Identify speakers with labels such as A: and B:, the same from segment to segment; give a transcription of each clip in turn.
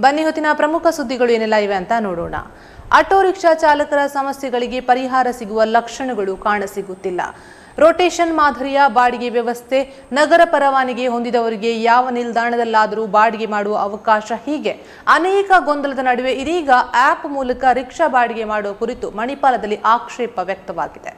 A: ಬನ್ನಿ ಹೊತ್ತಿನ ಪ್ರಮುಖ ಸುದ್ದಿಗಳು ಏನೆಲ್ಲ ಇವೆ ಅಂತ ನೋಡೋಣ. ಆಟೋ ರಿಕ್ಷಾ ಚಾಲಕರ ಸಮಸ್ಯೆಗಳಿಗೆ ಪರಿಹಾರ ಸಿಗುವ ಲಕ್ಷಣಗಳು ಕಾಣಸಿಗುತ್ತಿಲ್ಲ ರೋಟೇಷನ್ ಮಾದರಿಯ ಬಾಡಿಗೆ ವ್ಯವಸ್ಥೆ ನಗರ ಪರವಾನಿಗೆ ಹೊಂದಿದವರಿಗೆ ಯಾವ ನಿಲ್ದಾಣದಲ್ಲಾದರೂ ಬಾಡಿಗೆ ಮಾಡುವ ಅವಕಾಶ ಹೀಗೆ ಅನೇಕ ಗೊಂದಲದ ನಡುವೆ ಇದೀಗ ಆಪ್ ಮೂಲಕ ರಿಕ್ಷಾ ಬಾಡಿಗೆ ಮಾಡುವ ಕುರಿತು ಮಣಿಪಾಲದಲ್ಲಿ ಆಕ್ಷೇಪ ವ್ಯಕ್ತವಾಗಿದೆ.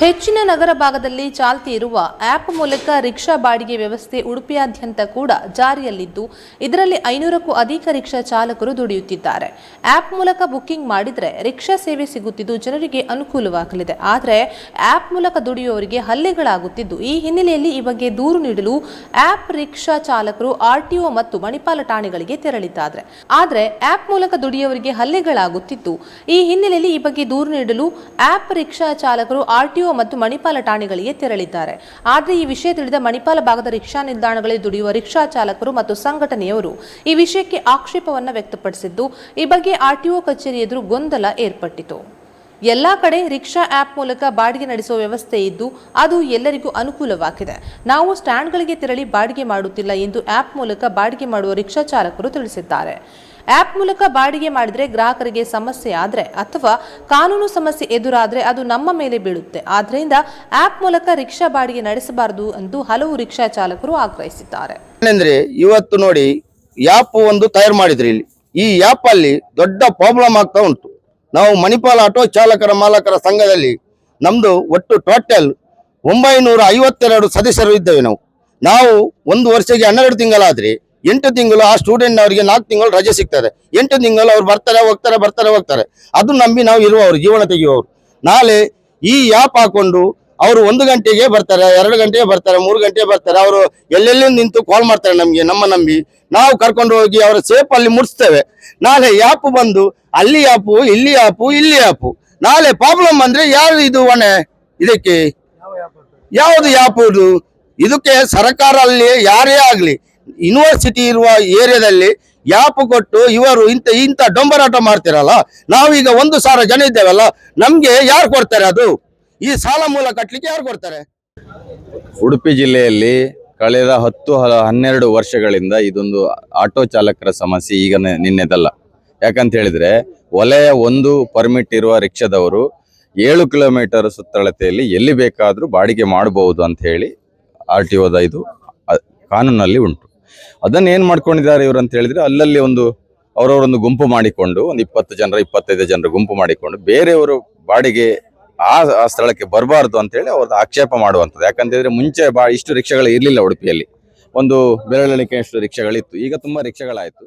A: ಹೆಚ್ಚಿನ ನಗರ ಭಾಗದಲ್ಲಿ ಚಾಲ್ತಿ ಇರುವ ಆಪ್ ಮೂಲಕ ರಿಕ್ಷಾ ಬಾಡಿಗೆ ವ್ಯವಸ್ಥೆ ಉಡುಪಿಯಾದ್ಯಂತ ಕೂಡ ಜಾರಿಯಲ್ಲಿದ್ದು, ಇದರಲ್ಲಿ ಐನೂರಕ್ಕೂ ಅಧಿಕ ರಿಕ್ಷಾ ಚಾಲಕರು ದುಡಿಯುತ್ತಿದ್ದಾರೆ. ಆಪ್ ಮೂಲಕ ಬುಕ್ಕಿಂಗ್ ಮಾಡಿದರೆ ರಿಕ್ಷಾ ಸೇವೆ ಸಿಗುತ್ತಿದ್ದು ಜನರಿಗೆ ಅನುಕೂಲವಾಗಲಿದೆ. ಆದರೆ ಆಪ್ ಮೂಲಕ ದುಡಿಯುವವರಿಗೆ ಹಲ್ಲೆಗಳಾಗುತ್ತಿದ್ದು, ಈ ಹಿನ್ನೆಲೆಯಲ್ಲಿ ಈ ಬಗ್ಗೆ ದೂರು ನೀಡಲು ಆಪ್ ರಿಕ್ಷಾ ಚಾಲಕರು ಆರ್ಟಿಒ ಮತ್ತು ಮಣಿಪಾಲ ಠಾಣೆಗಳಿಗೆ ತೆರಳಿದ್ದಾರೆ. ಆದರೆ ಆಪ್ ಮೂಲಕ ದುಡಿಯುವವರಿಗೆ ಹಲ್ಲೆಗಳಾಗುತ್ತಿದ್ದು, ಈ ಹಿನ್ನೆಲೆಯಲ್ಲಿ ಈ ಬಗ್ಗೆ ದೂರು ನೀಡಲು ಆಪ್ ರಿಕ್ಷಾ ಚಾಲಕರು ಆರ್ಟಿಒ ಮತ್ತು ಮಣಿಪಾಲ ಠಾಣೆಗಳಿಗೆ ತೆರಳಿದ್ದಾರೆ. ಆದರೆ ಈ ವಿಷಯ ತಿಳಿದ ಮಣಿಪಾಲ ಭಾಗದ ರಿಕ್ಷಾ ನಿಲ್ದಾಣಗಳಲ್ಲಿ ದುಡಿಯುವ ರಿಕ್ಷಾ ಚಾಲಕರು ಮತ್ತು ಸಂಘಟನೆಯವರು ಈ ವಿಷಯಕ್ಕೆ ಆಕ್ಷೇಪವನ್ನು ವ್ಯಕ್ತಪಡಿಸಿದ್ದು, ಈ ಬಗ್ಗೆ ಆರ್ಟಿಒ ಕಚೇರಿ ಎದುರು ಗೊಂದಲ ಏರ್ಪಟ್ಟಿತು. ಎಲ್ಲಾ ಕಡೆ ರಿಕ್ಷಾ ಆಪ್ ಮೂಲಕ ಬಾಡಿಗೆ ನಡೆಸುವ ವ್ಯವಸ್ಥೆ ಇದ್ದು, ಅದು ಎಲ್ಲರಿಗೂ ಅನುಕೂಲವಾಗಿದೆ. ನಾವು ಸ್ಟ್ಯಾಂಡ್ಗಳಿಗೆ ತೆರಳಿ ಬಾಡಿಗೆ ಮಾಡುತ್ತಿಲ್ಲ ಎಂದು ಆಪ್ ಮೂಲಕ ಬಾಡಿಗೆ ಮಾಡುವ ರಿಕ್ಷಾ ಚಾಲಕರು ತಿಳಿಸಿದ್ದಾರೆ. ಆಪ್ ಮೂಲಕ ಬಾಡಿಗೆ ಮಾಡಿದ್ರೆ ಗ್ರಾಹಕರಿಗೆ ಸಮಸ್ಯೆ ಆದ್ರೆ ಅಥವಾ ಕಾನೂನು ಸಮಸ್ಯೆ ಎದುರಾದ್ರೆ ಅದು ನಮ್ಮ ಮೇಲೆ ಬೀಳುತ್ತೆ. ಆದ್ದರಿಂದ ಆಪ್ ಮೂಲಕ ರಿಕ್ಷಾ ಬಾಡಿಗೆ ನಡೆಸಬಾರದು ಎಂದು ಹಲವು ರಿಕ್ಷಾ ಚಾಲಕರು ಆಗ್ರಹಿಸಿದ್ದಾರೆ.
B: ಏನಂದ್ರೆ ಇವತ್ತು ನೋಡಿ ಆ್ಯಪ್ ಒಂದು ತಯಾರು ಮಾಡಿದ್ರಿ ಇಲ್ಲಿ. ಈ ಆ್ಯಪ್ ಅಲ್ಲಿ ದೊಡ್ಡ ಪ್ರಾಬ್ಲಮ್ ಆಗ್ತಾ ಉಂಟು. ನಾವು ಮಣಿಪಾಲ್ ಆಟೋ ಚಾಲಕರ ಮಾಲಕರ ಸಂಘದಲ್ಲಿ ನಮ್ದು ಒಟ್ಟು ಟೋಟಲ್ ಒಂಬೈನೂರ ಐವತ್ತೆರಡು ಸದಸ್ಯರು ಇದ್ದೇವೆ ನಾವು. ನಾವು ಒಂದು ವರ್ಷಕ್ಕೆ ಹನ್ನೆರಡು ತಿಂಗಳಾದ್ರೆ ಎಂಟು ತಿಂಗಳು ಆ ಸ್ಟೂಡೆಂಟ್ ಅವರಿಗೆ ನಾಲ್ಕು ತಿಂಗಳು ರಜೆ ಸಿಗ್ತದೆ. ಎಂಟು ತಿಂಗಳು ಅವ್ರು ಬರ್ತಾರೆ ಹೋಗ್ತಾರೆ ಬರ್ತಾರೆ ಹೋಗ್ತಾರೆ. ಅದು ನಂಬಿ ನಾವು ಇರುವವರು ಜೀವನ ತೆಗೆಯುವವರು. ನಾಳೆ ಈ ಆ್ಯಪ್ ಹಾಕೊಂಡು ಅವರು ಒಂದು ಗಂಟೆಗೆ ಬರ್ತಾರೆ ಎರಡು ಗಂಟೆಗೆ ಬರ್ತಾರೆ ಮೂರು ಗಂಟೆಗೆ ಬರ್ತಾರೆ ಅವರು ಎಲ್ಲೆಲ್ಲಿ ನಿಂತು ಕಾಲ್ ಮಾಡ್ತಾರೆ ನಮಗೆ ನಮ್ಮ ನಂಬಿ. ನಾವು ಕರ್ಕೊಂಡು ಹೋಗಿ ಅವರ ಸೇಫ್ ಅಲ್ಲಿ ಮುಟ್ಸ್ತೇವೆ. ನಾಳೆ ಆ್ಯಪ್ ಬಂದು ಅಲ್ಲಿ ಆ್ಯಪು ಇಲ್ಲಿ ಆ್ಯಪು ಇಲ್ಲಿ ಆ್ಯಪು ನಾಳೆ ಪ್ರಾಬ್ಲಮ್ ಅಂದರೆ ಯಾರು ಇದು ಹೊಣೆ? ಇದಕ್ಕೆ? ಯಾವುದು ಯಾಪು ಇದು ಇದಕ್ಕೆ ಸರ್ಕಾರ ಅಲ್ಲಿ ಯಾರೇ ಆಗ್ಲಿ ಯೂನಿವರ್ಸಿಟಿ ಇರುವ ಏರಿಯಾದಲ್ಲಿ ಯಾಪ್ ಕೊಟ್ಟು ಇವರು ಇಂತ ಇಂಥ ಡೊಂಬರಾಟ ಮಾಡ್ತಿರಲ್ಲ, ನಾವೀಗ ಒಂದು ಸಾವಿರ ಜನ ಇದ್ದೇವಲ್ಲ, ನಮಗೆ ಯಾರು ಕೊಡ್ತಾರೆ ಅದು? ಈ ಸಾಲ ಮೂಲ ಕಟ್ಟಲಿಕ್ಕೆ ಯಾರು ಕೊಡ್ತಾರೆ?
C: ಉಡುಪಿ ಜಿಲ್ಲೆಯಲ್ಲಿ ಕಳೆದ ಹತ್ತು ಹನ್ನೆರಡು ವರ್ಷಗಳಿಂದ ಇದೊಂದು ಆಟೋ ಚಾಲಕರ ಸಮಸ್ಯೆ ಈಗ ನಿನ್ನೆದಲ್ಲ. ಯಾಕಂತ ಹೇಳಿದ್ರೆ, ವಲಯ ಒಂದು ಪರ್ಮಿಟ್ ಇರುವ ರಿಕ್ಷಾದವರು ಏಳು ಕಿಲೋಮೀಟರ್ ಸುತ್ತಳತೆಯಲ್ಲಿ ಎಲ್ಲಿ ಬೇಕಾದರೂ ಬಾಡಿಗೆ ಮಾಡಬಹುದು ಅಂತ ಹೇಳಿ ಆರ್ ಟಿ ಒದ ಇದು ಕಾನೂನಲ್ಲಿ ಉಂಟು. ಅದನ್ನ ಏನ್ ಮಾಡ್ಕೊಂಡಿದ್ದಾರೆ ಇವರು ಅಂತ ಹೇಳಿದ್ರೆ ಅಲ್ಲಲ್ಲಿ ಒಂದು ಅವರವರೊಂದು ಗುಂಪು ಮಾಡಿಕೊಂಡು, ಒಂದು ಇಪ್ಪತ್ತು ಜನರ, ಇಪ್ಪತ್ತೈದು ಜನರ ಗುಂಪು ಮಾಡಿಕೊಂಡು ಬೇರೆಯವರು ಬಾಡಿಗೆ ಆ ಆ ಸ್ಥಳಕ್ಕೆ ಬರಬಾರ್ದು ಅಂತ ಹೇಳಿ ಅವ್ರದ್ದು ಆಕ್ಷೇಪ ಮಾಡುವಂಥದ್ದು. ಯಾಕಂತ ಹೇಳಿದ್ರೆ ಮುಂಚೆ ಬಾ, ಇಷ್ಟು ರಿಕ್ಷಾಗಳು ಇರಲಿಲ್ಲ ಉಡುಪಿಯಲ್ಲಿ. ಒಂದು ಬೆರಳಿಕೆಯಷ್ಟು ರಿಕ್ಷಾಗಳಿತ್ತು. ಈಗ ತುಂಬ ರಿಕ್ಷಾಗಳಾಯ್ತು.